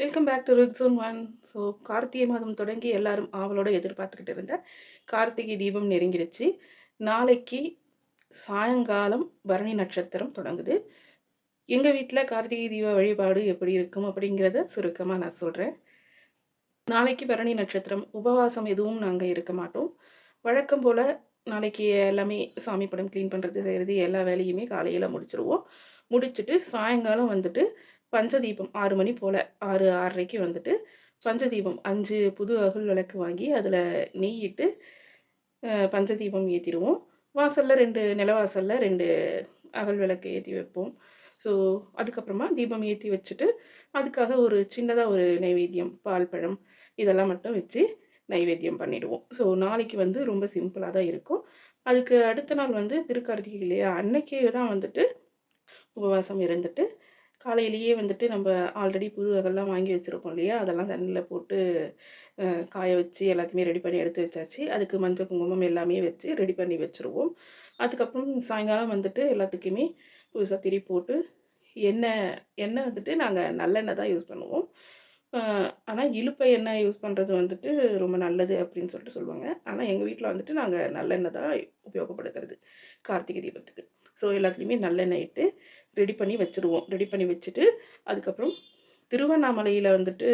Welcome back to Rixon one so Karthigai மாதம் தொடங்கி எல்லாரும் ஆவலோட எதிர்பார்த்துக்கிட்டு இருந்த கார்த்திகை தீபம் நெருங்கிடுச்சு. நாளைக்கு சாயங்காலம் பரணி நட்சத்திரம் தொடங்குது. எங்கள் வீட்டில் கார்த்திகை தீப வழிபாடு எப்படி இருக்கும் அப்படிங்கிறத சுருக்கமாக நான் சொல்கிறேன் நாளைக்கு பரணி நட்சத்திரம் உபவாசம் எதுவும் நாங்கள் இருக்க மாட்டோம். வழக்கம் போல் நாளைக்கு எல்லாமே சாமி படம் க்ளீன் பண்ணுறது செய்கிறது எல்லா வேலையுமே காலையில் முடிச்சிருவோம். முடிச்சுட்டு சாயங்காலம் வந்துட்டு பஞ்சதீபம் ஆறு மணி போல் ஆறு ஆறரைக்கு வந்துட்டு பஞ்சதீபம் அஞ்சு புது அகல் விளக்கு வாங்கி அதில் நெய்யிட்டு பஞ்சதீபம் ஏற்றிடுவோம் வாசலில் ரெண்டு நிலவாசலில் ரெண்டு அகல் விளக்கு ஏற்றி வைப்போம். ஸோ அதுக்கப்புறமா தீபம் ஏற்றி வச்சுட்டு அதுக்காக ஒரு சின்னதாக ஒரு நைவேத்தியம் பால் பழம் இதெல்லாம் மட்டும் வச்சு நைவேத்தியம் பண்ணிவிடுவோம் ஸோ நாளைக்கு வந்து ரொம்ப சிம்பிளாக தான் இருக்கும். அதுக்கு அடுத்த நாள் வந்து திருக்கார்த்திகை இல்லையா அன்னைக்கே தான் வந்துட்டு உபவாசம் இருந்துட்டு காலையிலேயே வந்துட்டு நம்ம ஆல்ரெடி புது வகைலாம் வாங்கி வச்சுருப்போம் இல்லையா? அதெல்லாம் தண்ணியில் போட்டு காய வச்சு எல்லாத்தையுமே ரெடி பண்ணி எடுத்து வச்சாச்சு. அதுக்கு மஞ்சள் குங்குமம் எல்லாமே வச்சு ரெடி பண்ணி வச்சுருவோம். அதுக்கப்புறம் சாயங்காலம் வந்துட்டு எல்லாத்துக்குமே புதுசாக திரி போட்டு எண்ணெய் எண்ணெய் வந்துட்டு நாங்கள் நல்லெண்ணெய் தான் யூஸ் பண்ணுவோம். ஆனால் இழுப்பை எண்ணெய் யூஸ் பண்ணுறது வந்துட்டு ரொம்ப நல்லது அப்படின்னு சொல்லிட்டு சொல்லுவாங்க. ஆனால் எங்கள் வீட்டில் வந்துட்டு நாங்கள் நல்லெண்ணெய் தான் உபயோகப்படுத்துறது கார்த்திகை தீபத்துக்கு. ஸோ எல்லாத்துலேயுமே நல்லெண்ணெய் இட்டு ரெடி பண்ணி வச்சுருவோம். ரெடி பண்ணி வச்சுட்டு அதுக்கப்புறம் திருவண்ணாமலையில் வந்துட்டு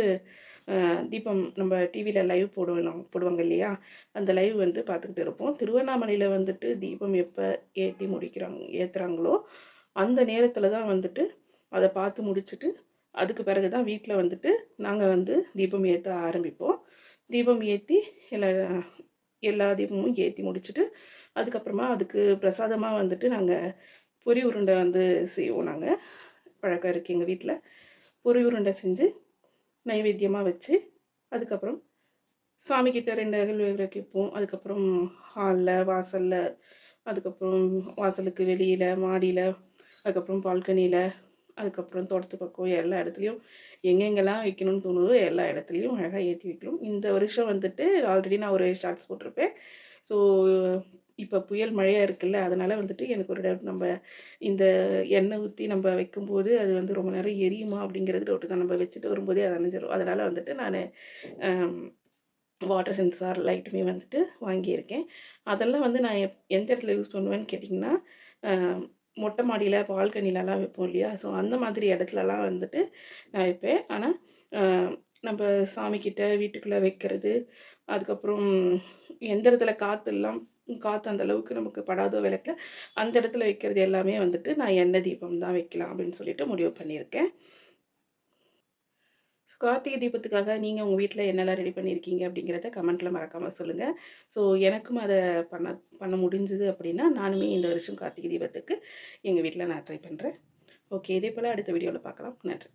தீபம் நம்ம டிவியில் லைவ் போடுவோம் போடுவாங்க இல்லையா? அந்த லைவ் வந்து பார்த்துக்கிட்டு இருப்போம். திருவண்ணாமலையில் வந்துட்டு தீபம் எப்போ ஏற்றி முடிக்கிறாங்க ஏற்றுறாங்களோ அந்த நேரத்தில் தான் வந்துட்டு அதை பார்த்து முடிச்சுட்டு அதுக்கு பிறகு தான் வீட்டில் வந்துட்டு நாங்கள் வந்து தீபம் ஏற்ற ஆரம்பிப்போம். தீபம் ஏற்றி எல்லா எல்லா தீபமும் ஏற்றி முடிச்சுட்டு அதுக்கப்புறமா அதுக்கு பிரசாதமாக வந்துட்டு நாங்கள் பொரி உருண்டை வந்து செய்வோம் நாங்கள் பழக்கம் இருக்குது எங்கள் வீட்டில் பொரி உருண்டை செஞ்சு நைவேத்தியமாக வச்சு அதுக்கப்புறம் சாமிக்கிட்ட ரெண்டு அகல் வைப்போம். அதுக்கப்புறம் ஹாலில் வாசலில் அதுக்கப்புறம் வாசலுக்கு வெளியில் மாடியில் அதுக்கப்புறம் பால்கனியில் அதுக்கப்புறம் தோட்டத்து பக்கம் எல்லா இடத்துலையும் எங்கெங்கெல்லாம் வைக்கணும்னு தோணுதோ எல்லா இடத்துலையும் அழகாக ஏற்றி வைக்கணும். இந்த வருஷம் வந்துட்டு ஆல்ரெடி நான் ஒரு ஷார்ட்ஸ் போட்டிருப்பேன். ஸோ இப்போ புயல் மழையாக இருக்குல்ல அதனால் வந்துட்டு எனக்கு ஒரு டவுட் நம்ம இந்த எண்ணெய் ஊற்றி நம்ம வைக்கும்போது அது வந்து ரொம்ப நேரம் எரியுமா அப்படிங்கிறது டவுட்டு தான். நம்ம வச்சுட்டு வரும்போதே அது அணைஞ்சிரும். அதனால் வந்துட்டு நான் வாட்டர் சென்சார் லைட்டுமே வந்துட்டு வாங்கியிருக்கேன். அதெல்லாம் வந்து நான் எப் எந்த இடத்துல யூஸ் பண்ணுவேன்னு கேட்டிங்கன்னா மொட்டை மாடியில் பால்கனிலலாம் வைப்போம் இல்லையா? ஸோ அந்த மாதிரி இடத்துலலாம் வந்துட்டு நான் வைப்பேன். ஆனால் நம்ம சாமிக்கிட்ட வீட்டுக்குள்ளே வைக்கிறது அதுக்கப்புறம் எந்த இடத்துல காற்றுலாம் காற்று அந்த அளவுக்கு நமக்கு படாதோ விளக்கில் அந்த இடத்துல வைக்கிறது எல்லாமே வந்துட்டு நான் எண்ணெய் தீபம் தான் வைக்கலாம் அப்படின்னு சொல்லிட்டு முடிவு பண்ணியிருக்கேன். கார்த்திகை தீபத்துக்காக நீங்கள் உங்கள் வீட்டில் என்னெல்லாம் ரெடி பண்ணியிருக்கீங்க அப்படிங்கிறத கமெண்ட்டில் மறக்காமல் சொல்லுங்கள் ஸோ எனக்கும் அதை பண்ண பண்ண முடிஞ்சுது அப்படின்னா நானுமே இந்த வருஷம் கார்த்திகை தீபத்துக்கு எங்கள் வீட்டில் நான் ட்ரை பண்ணுறேன் ஓகே இதே போல் அடுத்த வீடியோவில் பார்க்கலாம். நன்றி.